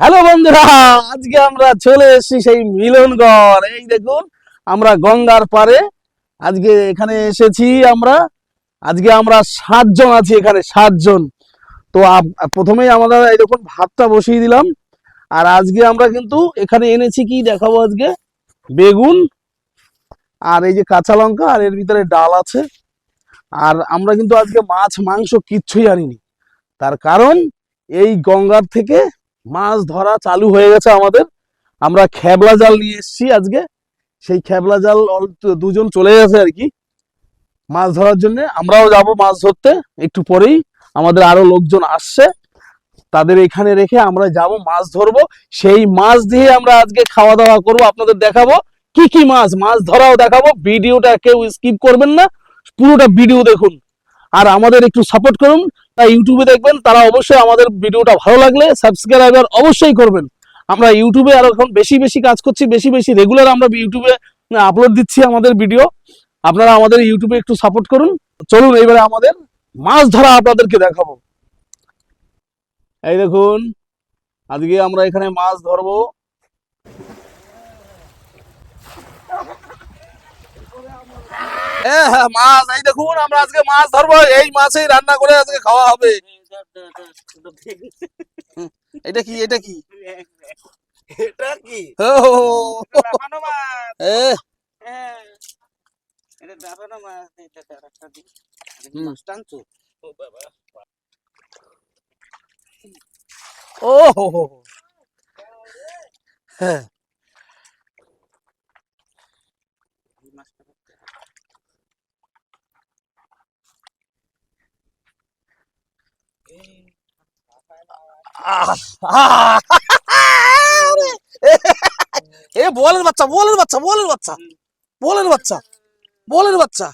Hello বন্ধুরা, আজকে আমরা চলে এসেছি সেই মিলনগড়। এই দেখুন, আমরা গঙ্গার পারে আজকে এখানে এসেছি আমরা। আজকে আমরা সাতজন আছি এখানে, সাতজন। তো প্রথমেই আমরা এই দেখুন, ভাতটা বসিয়ে দিলাম। আর আজকে আমরা কিন্তু এখানে এনেছি কি দেখাবো আজকে? বেগুন আর এই যে কাঁচা লঙ্কা আর এর ভিতরে ডাল আছে। আর আমরা কিন্তু আজকে মাছ, মাংস কিচ্ছুই আনিনি। তার কারণ এই গঙ্গার থেকে মাছ ধরা চালু হয়ে গেছে আমাদের। আমরা খেবলা জাল নিয়ে এসেছি আজকে। সেই খেবলা জাল দুজন চলে গেছে আর কি মাছ ধরার জন্য। আমরাও যাব মাছ ধরতে। একটু পরেই আমাদের আরও লোকজন আসছে। তাদের এখানে রেখে আমরা যাব মাছ ধরবো। সেই মাছ দিয়ে আমরা আজকে খাওয়া দাওয়া করব। আপনাদের দেখাবো কি কি মাছ। মাছ ধরাও দেখাবো। ভিডিওটা কেউ স্কিপ করবেন না। পুরোটা ভিডিও দেখুন। আর আমাদের একটু সাপোর্ট করুন। তাই ইউটিউবে দেখবেন, তারা অবশ্যই আমাদের ভিডিওটা ভালো লাগলে সাবস্ক্রাইবার অবশ্যই করবেন। আমরা ইউটিউবে আরও এখন বেশি বেশি কাজ করছি, বেশি বেশি রেগুলার আমরা ইউটিউবে আপলোড দিচ্ছি আমাদের ভিডিও আপনারা আমাদের ইউটিউবে একটু সাপোর্ট করুন। চলুন এবারে আমাদের মাছ ধরা আপনাদেরকে দেখাবো। এই দেখুন, আজকে আমরা এখানে মাছ ধরবো হ্যাঁ হ্যাঁ মাছ এই দেখুন আমরা আজকে মাছ ধরবো এই মাছেই রান্না করে আজকে খাওয়া হবে এটা কি এটা কি এটা কি ও, হ্যাঁ এটা লাফানো মাছ এটা তো আরেকটা দিই হুম। মাছ টানছো ও বাবা ও হো হো হো। হ্যাঁ এই মাছটা ধরতে হবে। এই, আহ, আহ, আরে, এ বলের বাচ্চা বলের বাচ্চা বলের বাচ্চা বলের বাচ্চা বলের বাচ্চা।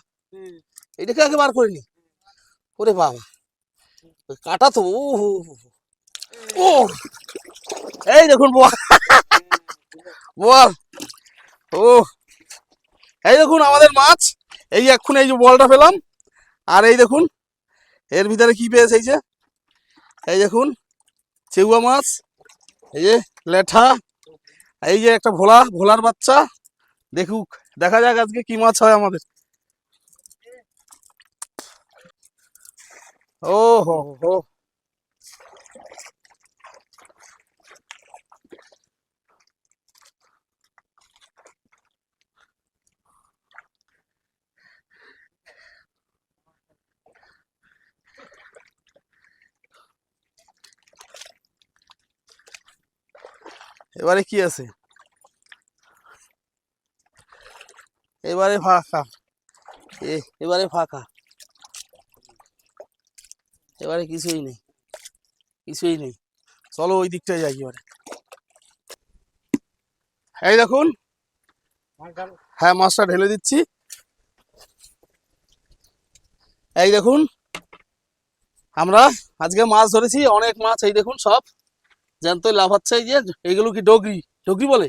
এটাকে আগে বার করিনি। ওরে বাবা। কাটা তো ও এই দেখুন বল বল ও এই দেখুন আমাদের মাছ। এই এখন এই যে বলটা পেলাম। আর এই দেখুন, এর ভিতরে কি পেয়েছে এই এই দেখুন, চেউয়া মাছ, এই যে লেঠা, এই যে একটা ভোলা, ভোলার বাচ্চা। দেখুক, দেখা যাক আজকে কি মাছ হয় আমাদের। ও হো হো। এবারে কি আছে? এবারে ফাঁকা। এবারে ফাঁকা। এবারে কিছুই নেই। কিছুই নেই। চলো ওই দিকটায় যাই এবারে। এই দেখুন। হ্যাঁ মাছটা ঢেলে দিচ্ছি। এই দেখুন। আমরা আজকে মাছ ধরেছি, অনেক মাছ, এই দেখুন সব। জ্যান্তই লাফাচ্ছে এই যে এইগুলো কি ডগরি? ডগরি বলে?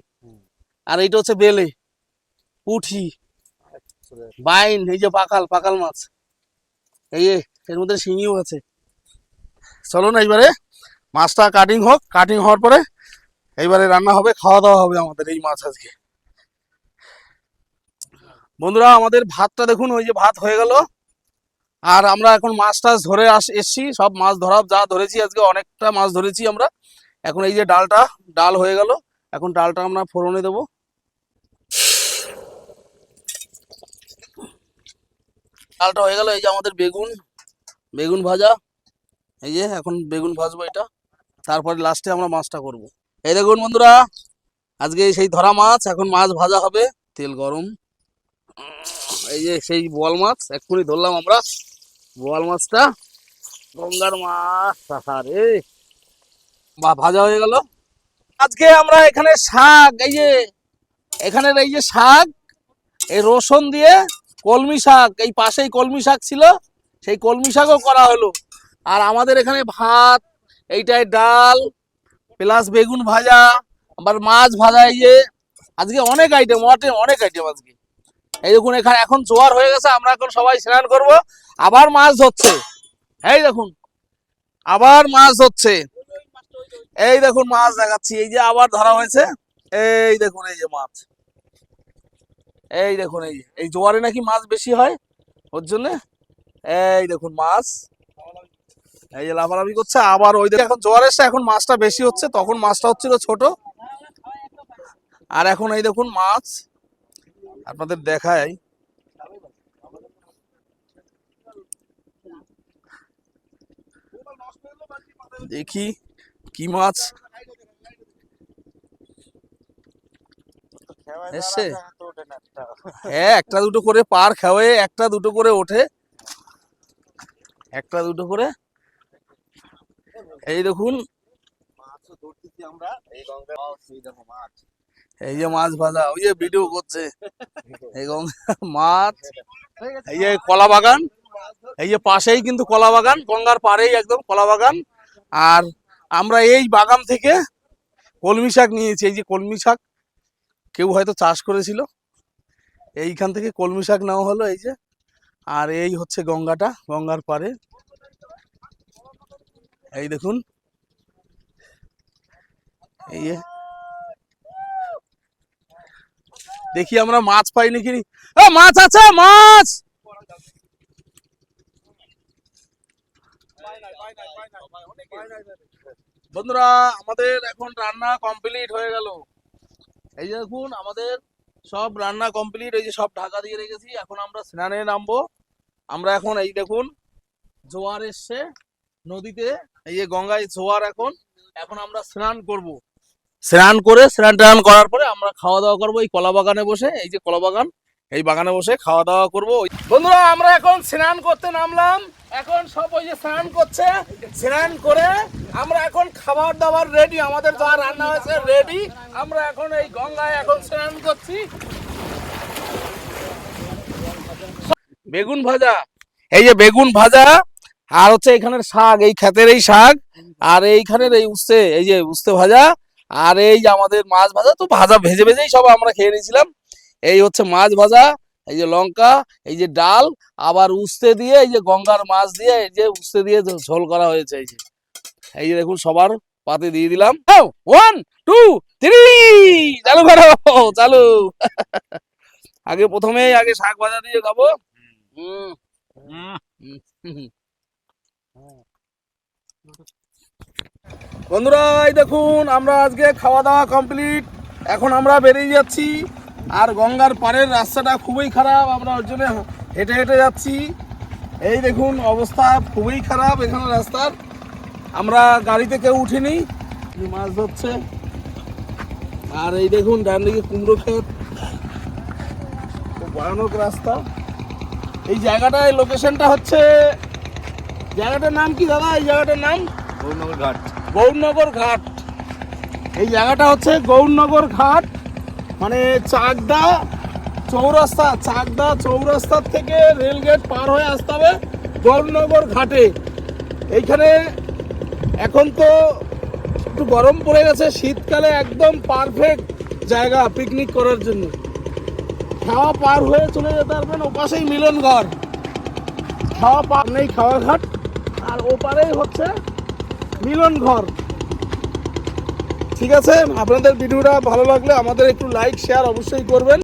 আর এইটা হচ্ছে বেলে পুঠি বাইন এই যে পাকাল পাকাল মাছ। এই এর মধ্যে শিঙিও আছে। চলো না এইবারে মাছটা কাটিং হোক কাটিং হওয়ার পরে এইবারে রান্না হবে খাওয়া দাওয়া হবে আমাদের এই মাছ আজকে। বন্ধুরা আমাদের ভাতটা দেখুন ওই যে ভাত হয়ে গেল। আর আমরা এখন মাছ টাছ ধরে আস এসছি সব মাছ ধরা যা ধরেছি আজকে অনেকটা মাছ ধরেছি আমরা। এখন এই যে ডালটা, ডাল হয়ে গেল। এখন ডালটা আমরা ফোড়নে দেবো। ডালটা হয়ে গেল এই যে আমাদের বেগুন বেগুন ভাজা। এই যে এখন বেগুন ভাজবো এটা। তারপরে লাস্টে আমরা মাছটা করব। এই দেখুন বন্ধুরা, আজকে সেই ধরা মাছ, এখন মাছ ভাজা হবে, তেল গরম। এই যে সেই বোয়াল মাছ, এক্ষুনি ধরলাম আমরা। বোয়াল মাছটা, গঙ্গার মাছ আরে। বা ভাজা হয়ে গেল। আজকে আমরা এখানে শাক, এই যে এখানের এই যে শাক, এই রসুন দিয়ে কলমি শাক, এই পাশেই কলমি শাক ছিল, সেই কলমি শাকও করা হলো। আর আমাদের এখানে ভাত, এইটাই ডাল, প্লাস বেগুন ভাজা, আবার মাছ ভাজা, এই যে আজকে অনেক আইটেম অনেক অনেক আইটেম আজকে। এই দেখুন, এখানে এখন জোয়ার হয়ে গেছে, আমরা এখন সবাই স্নান করব, আবার মাছ ধরছে। এই দেখুন, আবার মাছ ধরছে। এই দেখুন মাছ দেখাচ্ছি, এই যে আবার ধরা হয়েছে, এই দেখুন, এই যে মাছ। এই দেখুন, এই এই জোয়ারে নাকি মাছ বেশি হয়, ওর জন্য। এই দেখুন মাছ। এই যে লাফালাফি করছে, আবার ওই দেখে এখন জোয়ার এসে এখন মাছটা বেশি হচ্ছে, তখন মাছটা হচ্ছিল ছোট। আর এখন এই দেখুন মাছ, আপনাদের দেখায় দেখি। কি মাছ? এসছে? হ্যাঁ একটা। দুটো করে পার খাওয়ে একটা দুটো করে ওঠে। একটা দুটো করে। এই দেখুন। এই যে মাছ ভাজা ওই যে ভিডিও করছে। এই মাছ। এই যে কলা বাগান এই যে পাশেই কিন্তু কলা বাগান গঙ্গার পাড়েই একদম কলা বাগান আর আমরা এই বাগান থেকে কলমি শাক নিয়েছি এই যে কলমি শাক। কেউ হয়তো চাষ করেছিল। এইখান থেকে কলমি শাক নেওয়া হলো এই যে। আর এই হচ্ছে গঙ্গাটা গঙ্গার পাড়ে। এই দেখুন। এই দেখি আমরা মাছ পাই নাকি এ, মাছ আছে মাছ! বন্ধুরা, আমাদের এখন রান্না কমপ্লিট হয়ে গেল। এই দেখুন, আমাদের সব রান্না কমপ্লিট এই যে সব ঢাকা দিয়ে রেখেছি। এখন আমরা স্নানে নামবো। আমরা এখন এই দেখুন, জোয়ার এসছে নদীতে। এই যে গঙ্গায় জোয়ার এখন। এখন আমরা স্নান করব। স্নান করে, স্নান টান করার পরে আমরা খাওয়া দাওয়া করব এই কলা বাগানে বসে। এই যে কলা বাগান, এই বাগানে বসে খাওয়া দাওয়া করব। বন্ধুরা, আমরা এখন স্নান করতে নামলাম। এখন সব ওই যে স্নান করছে, স্নান করে আমরা এখন খাবার দাবার রেডি আমাদের যা রান্না হয়েছে রেডি আমরা এখন এই গঙ্গায় এখন স্নান করছি। বেগুন ভাজা, এই যে বেগুন ভাজা, আর হচ্ছে এখানের শাক, এই ক্ষেতের এই শাক, আর এইখানের এই উস্তে এই যে উস্তে ভাজা, আর এই আমাদের মাছ ভাজা, তো ভাজা ভেজে ভেজেই সব আমরা খেয়ে নিয়েছিলাম। এই হচ্ছে মাছ ভাজা এই যে লঙ্কা, এই যে ডাল, আবার উস্তে দিয়ে এই যে গঙ্গার মাছ দিয়ে এই যে উস্তে দিয়ে ঝোল করা হয়েছে, এই যে। এই যে দেখুন, সবার পাতে দিয়ে দিলাম। ওয়ান টু থ্রি চালু করো, চালু। আগে প্রথমে আগে শাক ভাজা দিয়ে খাব। বন্ধুরা, এই দেখুন, আমরা আজকে খাওয়া দাওয়া কমপ্লিট। এখন আমরা বেরিয়ে যাচ্ছি। আর গঙ্গার পাড়ের রাস্তাটা খুবই খারাপ আমরা ওর জন্য হেঁটে হেঁটে যাচ্ছি। এই দেখুন অবস্থা খুবই খারাপ এখানে রাস্তার। আমরা গাড়িতে কেউ উঠিনি মাছ ধরছে। আর এই দেখুন ডান দিকে কুমড়ো ক্ষেত। খুব ভয়ানক রাস্তা। এই জায়গাটায় লোকেশনটা হচ্ছে জায়গাটার নাম কি দাদা? এই জায়গাটার নাম? গৌরনগর ঘাট। গৌরনগর ঘাট। এই জায়গাটা হচ্ছে গৌরনগর ঘাট। মানে চাকদা চৌরাস্তা, চাকদা চৌরাস্তার থেকে রেলগেট পার হয়ে আসতে হবে গৌরনগর ঘাটে। এইখানে এখন তো একটু গরম পড়ে গেছে, শীতকালে একদম পারফেক্ট জায়গা পিকনিক করার জন্য। খাওয়া পার হয়ে চলে যেতে পারবেন ওপাশেই মিলন ঘর খাওয়া পার নেই খাওয়া ঘাট আর ওপারেই হচ্ছে মিলন ঘর ঠিক আছে? আপনাদের ভিডিওটা ভালো লাগলে আমাদের একটু লাইক শেয়ার অবশ্যই করবেন।